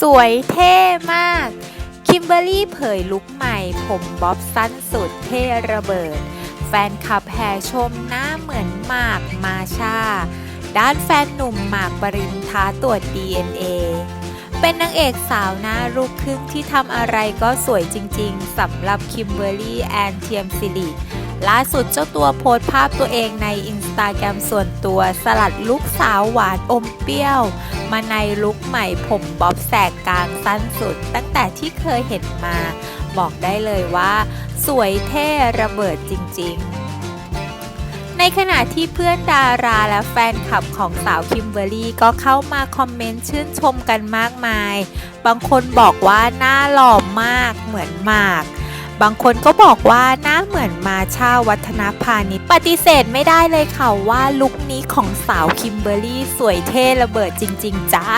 สวยเท่มาก คิมเบอรรี่เผยลุคใหม่ ผมบ๊อบสั้นสุดเท่ระเบิด แฟนคลับแห่ชมหน้าเหมือนหมากมาชา ด้านแฟนหนุ่มหมากปรินท้าตรวจ DNA เป็นนางเอกสาวหน้าลูกครึ่งที่ทำอะไรก็สวยจริงๆสำหรับคิมเบอรรี่แอนเทียมซิลิ ล่าสุดเจ้าตัวโพสต์ภาพตัวเองในอินสตาแกรมส่วนตัวสลัดลุคสาวหวานอมเปรี้ยว มาในลุคใหม่ผมบ๊อบแสกกลางสั้นสุด ตั้งแต่ที่เคยเห็นมา บอกได้เลยว่า สวยเท่ระเบิดจริง ๆในขณะที่เพื่อนดาราและแฟนคลับของสาวคิมเบอรี่ก็เข้ามาคอมเมนต์ชื่นชมกันมากมาย บางคนบอกว่าหน้าหล่อมากเหมือนมาก บางคนก็บอกว่าหน้าเหมือนมาชาวัฒนพาณิชย์ปฏิเสธไม่ได้เลยค่ะว่าลุคนี้ของสาวคิมเบอรรี่สวยเท่ระเบิดจริง ๆ จ้า